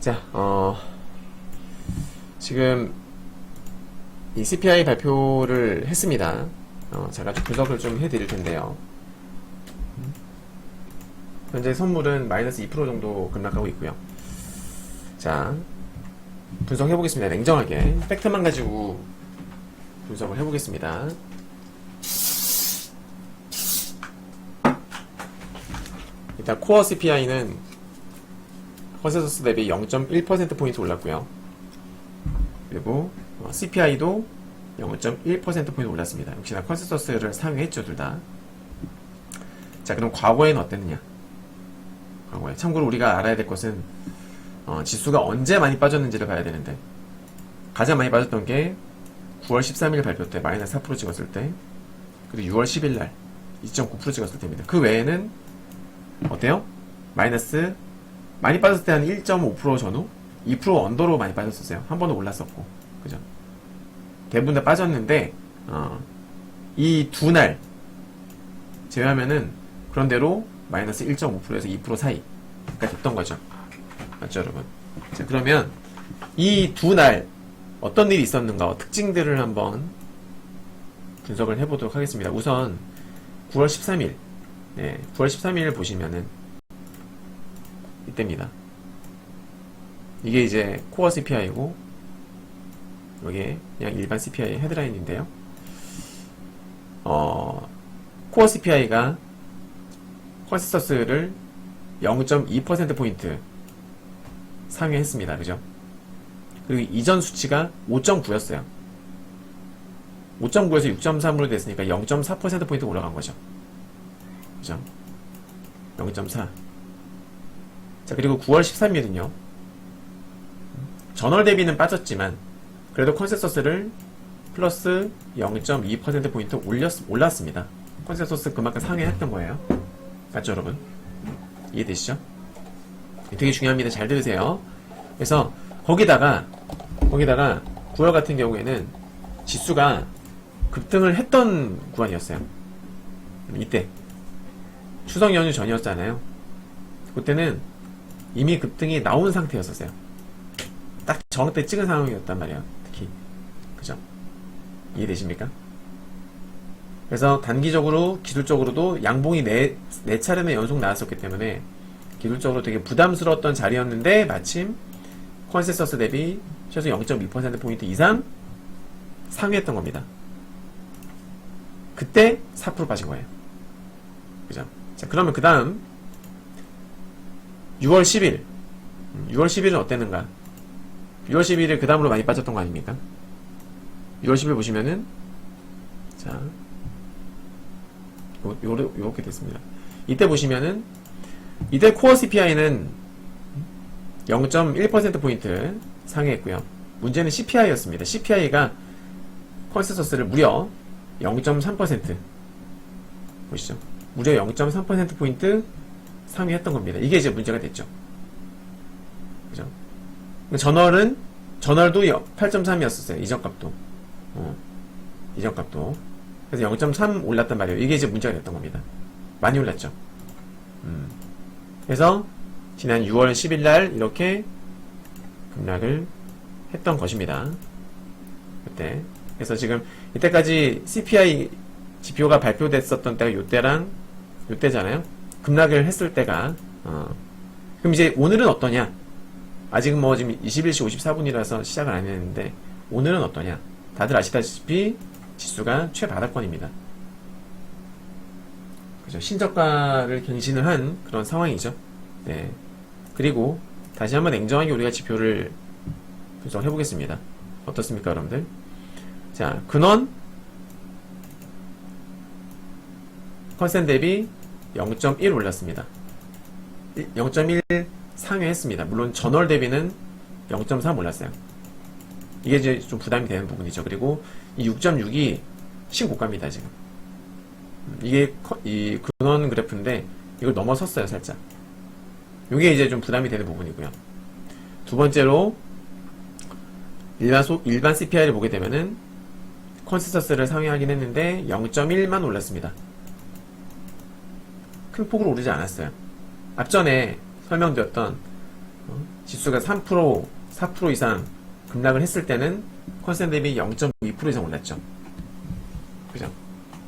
자, 어, 지금 이 CPI 발표를 했습니다. 어, 제가 좀 분석을 좀 해드릴 텐데요. 현재 선물은 마이너스 2% 정도 급락하고 있고요. 자, 분석해 보겠습니다. 냉정하게 팩트만 가지고 분석을 해 보겠습니다. 일단 코어 CPI는 컨센서스 대비 0.1%포인트 올랐고요. 그리고 어, CPI도 0.1%포인트 올랐습니다. 역시나 컨센서스를 상회했죠, 둘 다. 자, 그럼 과거에는 어땠느냐? 과거에. 참고로 우리가 알아야 될 것은 어, 지수가 언제 많이 빠졌는지를 봐야 되는데 가장 많이 빠졌던 게 9월 13일 발표 때 마이너스 4% 찍었을 때 그리고 6월 10일 날 2.9% 찍었을 때입니다. 그 외에는 어때요? 마이너스 많이 빠졌을 때 한 1.5% 전후 2% 언더로 많이 빠졌었어요. 한 번은 올랐었고 그죠? 대부분 다 빠졌는데 어, 이 두 날 제외하면은 그런대로 마이너스 1.5%에서 2% 사이가 됐던 거죠. 맞죠, 여러분? 자, 그러면 이 두 날 어떤 일이 있었는가 특징들을 한번 분석을 해보도록 하겠습니다. 우선 9월 13일, 네, 9월 13일 보시면은 이때입니다. 이게 이제 코어 CPI고 이게 그냥 일반 CPI 헤드라인인데요. 어, 코어 CPI가 컨센서스를 0.2%포인트 상회했습니다. 그죠? 그리고 이전 수치가 5.9였어요. 5.9에서 6.3으로 됐으니까 0.4%포인트 올라간 거죠. 그죠? 0.4. 자, 그리고 9월 13일은요. 전월 대비는 빠졌지만, 그래도 컨센서스를 플러스 0.2%포인트 올렸, 올랐습니다. 컨센서스 그만큼 상회했던 거예요. 맞죠, 여러분? 이해되시죠? 되게 중요합니다. 잘 들으세요. 그래서 거기다가 거기다가 9월 같은 경우에는 지수가 급등을 했던 구간이었어요. 이때 추석 연휴 전이었잖아요. 그때는 이미 급등이 나온 상태였었어요. 딱 저때 찍은 상황이었단 말이에요. 특히 그죠? 이해되십니까? 그래서 단기적으로 기술적으로도 양봉이 네, 네 차례나 연속 나왔었기 때문에 기술적으로 되게 부담스러웠던 자리였는데 마침 컨센서스 대비 최소 0.2%포인트 이상 상회했던 겁니다. 그때 4% 빠진 거예요. 그죠? 자, 그러면 그 다음 6월 10일 6월 10일은 어땠는가? 6월 10일에 그 다음으로 많이 빠졌던 거 아닙니까? 6월 10일 보시면은 자 요, 요, 요렇게 됐습니다. 이때 보시면은 이때 코어 CPI는 0.1%포인트 상회했고요. 문제는 CPI였습니다. CPI가 컨센서스를 무려 0.3% 보시죠. 무려 0.3%포인트 상회했던 겁니다. 이게 이제 문제가 됐죠. 그죠? 전월은, 전월도 8.3이었었어요. 이전 값도. 어, 이전 값도. 그래서 0.3 올랐단 말이에요. 이게 이제 문제가 됐던 겁니다. 많이 올랐죠. 음. 그래서 지난 6월 10일 날 이렇게 급락을 했던 것입니다. 그때. 그래서 지금 이때까지 CPI 지표가 발표됐었던 때가 요때랑 요때잖아요. 급락을 했을 때가 어. 그럼 이제 오늘은 어떠냐? 아직 뭐 지금 21시 54분이라서 시작을 안 했는데 오늘은 어떠냐? 다들 아시다시피 지수가 최바닥권입니다. 그죠? 신저가를 갱신을 한 그런 상황이죠. 네. 그리고 다시 한번 냉정하게 우리가 지표를 분석해 보겠습니다. 어떻습니까, 여러분들? 자, 근원 컨센 대비 0.1 올랐습니다. 0.1 상회했습니다. 물론 전월 대비는 0.3 올랐어요. 이게 이제 좀 부담이 되는 부분이죠. 그리고 이 6.6이 신고가입니다, 지금. 음, 이게 커- 이 근원 그래프인데 이걸 넘어섰어요, 살짝. 이게 이제 좀 부담이 되는 부분이고요. 두 번째로 일반, 소, 일반 CPI를 보게 되면은 컨센서스를 상회하긴 했는데 0.1만 올랐습니다. 큰 폭으로 오르지 않았어요. 앞전에 설명드렸던 어? 지수가 3% 4% 이상 급락을 했을 때는 컨센 대비 0.2% 이상 올랐죠. 그죠?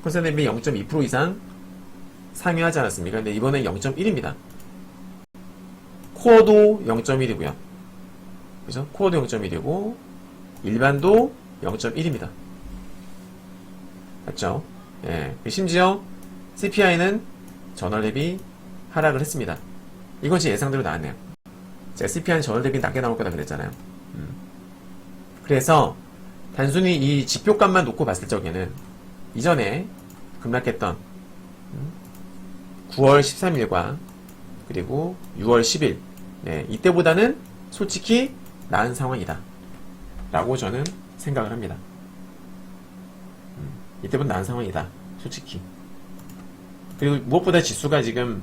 컨센 대비 0.2% 이상 상회하지 않았습니까? 근데 이번엔 0.1입니다. 코어도 0.1이고요. 그죠? 코어도 0.1이고 일반도 0.1입니다. 맞죠? 예. 심지어 CPI는 전월 대비 하락을 했습니다. 제 예상대로 나왔네요. 제가 CPI는 전월 대비 낮게 나올 거다 그랬잖아요. 음. 그래서 단순히 이 지표값만 놓고 봤을 적에는 이전에 급락했던 9월 13일과 그리고 6월 10일 네, 이때보다는 솔직히 나은 상황이다 라고 저는 생각을 합니다 음, 이때보다 나은 상황이다 솔직히 그리고 무엇보다 지수가 지금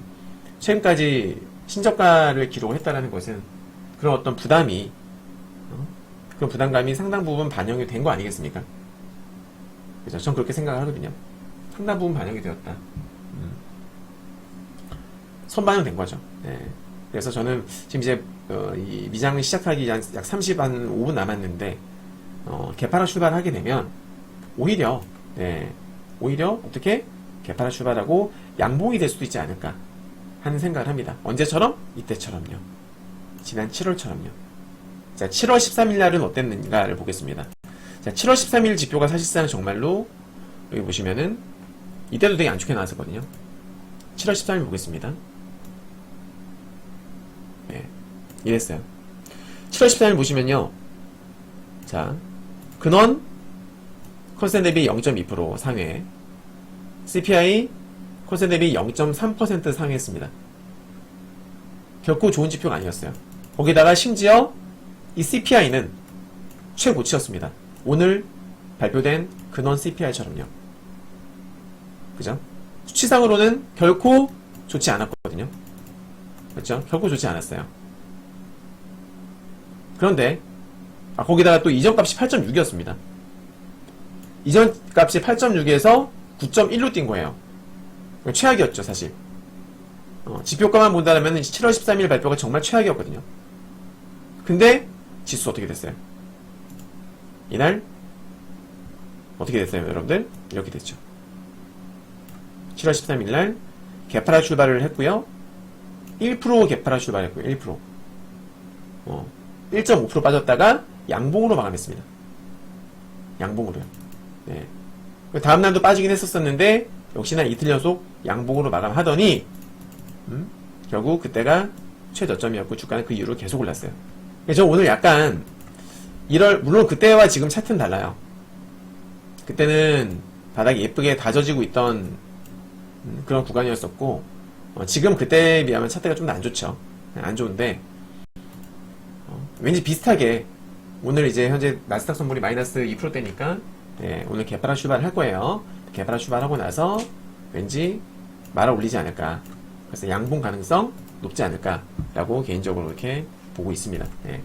최근까지 신저가를 기록을 했다는 것은 그런 어떤 부담이 어? 그런 부담감이 상당 부분 반영이 된 거 아니겠습니까? 그죠? 전 그렇게 생각을 하거든요. 상당 부분 반영이 되었다. 음. 선반영된 거죠. 네. 그래서 저는 지금 이제 어, 이 미장 시작하기 약, 약 30, 한 5분 남았는데 어, 개파라 출발하게 되면 오히려 네, 오히려 어떻게 개파라 출발하고 양봉이 될 수도 있지 않을까 하는 생각을 합니다. 언제처럼? 이때처럼요. 지난 7월처럼요. 자, 7월 13일 날은 어땠는가를 보겠습니다. 자, 7월 13일 지표가 사실상 정말로 여기 보시면은 이때도 되게 안 좋게 나왔었거든요. 7월 13일 보겠습니다. 네, 이랬어요. 7월 13일 보시면요. 자, 근원 컨센 대비 0.2% 상회, CPI 컨센 대비 0.3% 상회했습니다. 결코 좋은 지표가 아니었어요. 거기다가 심지어 이 CPI는 최고치였습니다. 오늘 발표된 근원 CPI처럼요. 그죠? 수치상으로는 결코 좋지 않았거든요. 그렇죠? 결코 좋지 않았어요. 그런데 아, 거기다가 또 이전 값이 8.6이었습니다. 이전 값이 8.6에서 9.1로 뛴 거예요. 최악이었죠, 사실. 어, 지표가만 본다면 7월 13일 발표가 정말 최악이었거든요. 근데 지수 어떻게 됐어요? 이날 어떻게 됐어요, 여러분들? 이렇게 됐죠. 7월 13일 날 개파라 출발을 했고요. 1% 개파라 출발했고요. 1%. 어, 1.5% 빠졌다가 양봉으로 마감했습니다. 양봉으로요. 네. 다음 날도 빠지긴 했었었는데 역시나 이틀 연속 양봉으로 마감하더니 음, 결국 그때가 최저점이었고 주가는 그 이후로 계속 올랐어요. 그래서 저 오늘 약간 1월 물론 그때와 지금 차트는 달라요. 그때는 바닥이 예쁘게 다져지고 있던 음, 그런 구간이었었고 어, 지금 그때에 비하면 차트가 좀더안 좋죠. 네, 안 좋은데 어, 왠지 비슷하게 오늘 이제 현재 나스닥 선물이 마이너스 2%대니까 네, 오늘 개파라 출발을 할 거예요. 개파라 출발하고 나서 왠지 말아 올리지 않을까. 그래서 양봉 가능성 높지 않을까라고 개인적으로 이렇게 보고 있습니다. 네.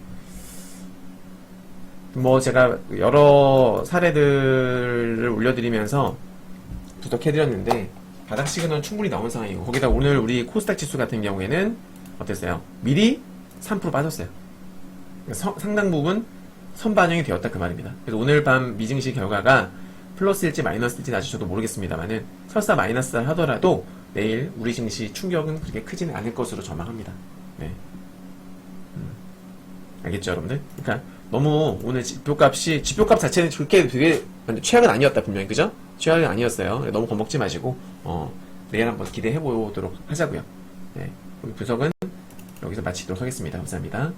뭐 제가 여러 사례들을 올려드리면서 분석해드렸는데 바닥 시그널은 충분히 나온 상황이고 거기다 오늘 우리 코스닥 지수 같은 경우에는 어땠어요? 미리 3% 빠졌어요. 서- 상당 부분 선반영이 되었다 그 말입니다. 그래서 오늘 밤 미증시 결과가 플러스일지 마이너스일지 아직 저도 모르겠습니다만은 설사 마이너스 하더라도 내일 우리 증시 충격은 그렇게 크지는 않을 것으로 전망합니다. 네. 음. 알겠죠, 여러분들? 그러니까 너무 오늘 지표값이 지표값 자체는 그렇게 되게 최악은 아니었다 분명히 그죠? 최악은 아니었어요. 너무 겁먹지 마시고 어, 내일 한번 기대해 보도록 하자고요. 네. 분석은 여기서 마치도록 하겠습니다. 감사합니다.